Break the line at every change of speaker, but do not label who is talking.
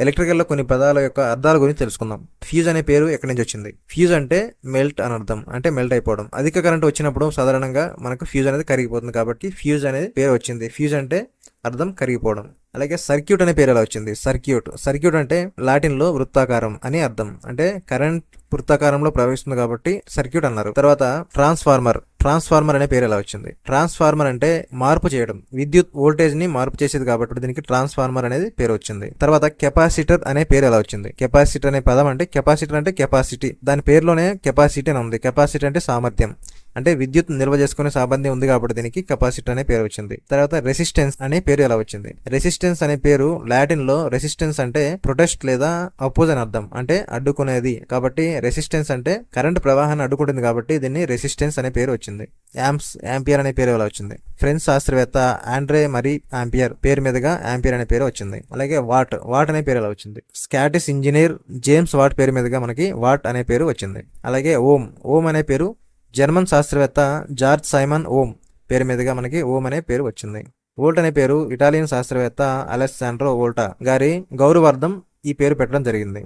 ఎలక్ట్రికల్లో కొన్ని పదాల యొక్క అర్థాల గురించి తెలుసుకుందాం. ఫ్యూజ్ అనే పేరు ఎక్కడి నుంచి వచ్చింది? ఫ్యూజ్ అంటే మెల్ట్ అని అర్థం. అంటే మెల్ట్ అయిపోవడం. అధిక కరెంట్ వచ్చినప్పుడు సాధారణంగా మనకు ఫ్యూజ్ అనేది కరిగిపోతుంది కాబట్టి ఫ్యూజ్ అనేది పేరు వచ్చింది. ఫ్యూజ్ అంటే అర్థం కరిగిపోవడం. అలాగే సర్క్యూట్ అనే పేరు ఎలా వచ్చింది? సర్క్యూట్. సర్క్యూట్ అంటే లాటిన్లో వృత్తాకారం అని అర్థం. అంటే కరెంట్ వృత్తాకారంలో ప్రవహిస్తుంది కాబట్టి సర్క్యూట్ అన్నారు. తర్వాత ట్రాన్స్ఫార్మర్. ట్రాన్స్ఫార్మర్ అనే పేరు ఎలా వచ్చింది? ట్రాన్స్ఫార్మర్ అంటే మార్పు చేయడం. విద్యుత్ వోల్టేజ్ని మార్పు చేసేది కాబట్టి దీనికి ట్రాన్స్ఫార్మర్ అనేది పేరు వచ్చింది. తర్వాత కెపాసిటర్ అనే పేరు ఎలా వచ్చింది? కెపాసిటర్ అనే పదం అంటే కెపాసిటర్ అంటే కెపాసిటీ. దాని పేరులోనే కెపాసిటీ అని ఉంది. కెపాసిటీ అంటే సామర్థ్యం. అంటే విద్యుత్ నిల్వ చేసుకునే సామర్థ్యం ఉంది కాబట్టి దీనికి కెపాసిటర్ అనే పేరు వచ్చింది. తర్వాత రెసిస్టెన్స్ అనే పేరు ఎలా వచ్చింది? రెసిస్టెన్స్ అనే పేరు లాటిన్లో రెసిస్టెన్స్ అంటే ప్రొటెస్ట్ లేదా అపోజ్ అని అర్థం. అంటే అడ్డుకునేది. కాబట్టి రెసిస్టెన్స్ అంటే కరెంట్ ప్రవాహాన్ని అడ్డుకుంటుంది కాబట్టి దీన్ని రెసిస్టెన్స్ అనే పేరు వచ్చింది. యాంప్స్ యాంపియర్ అనే పేరు ఎలా వచ్చింది? ఫ్రెంచ్ శాస్త్రవేత్త ఆండ్రే మరి ఆంపియర్ పేరు మీదుగా యాంపియర్ అనే పేరు వచ్చింది. అలాగే వాట్ వాట్ అనే పేరు ఎలా వచ్చింది? స్కాటిస్ ఇంజనీర్ జేమ్స్ వాట్ పేరు మీదుగా మనకి వాట్ అనే పేరు వచ్చింది. అలాగే ఓం ఓం అనే పేరు జర్మన్ శాస్త్రవేత్త జార్జ్ సైమన్ ఓం పేరు మీదుగా మనకి ఓమ్ అనే పేరు వచ్చింది. ఓల్ట్ అనే పేరు ఇటాలియన్ శాస్త్రవేత్త అలెస్సాండ్రో ఓల్టా గారి గౌరవార్థం ఈ పేరు పెట్టడం జరిగింది.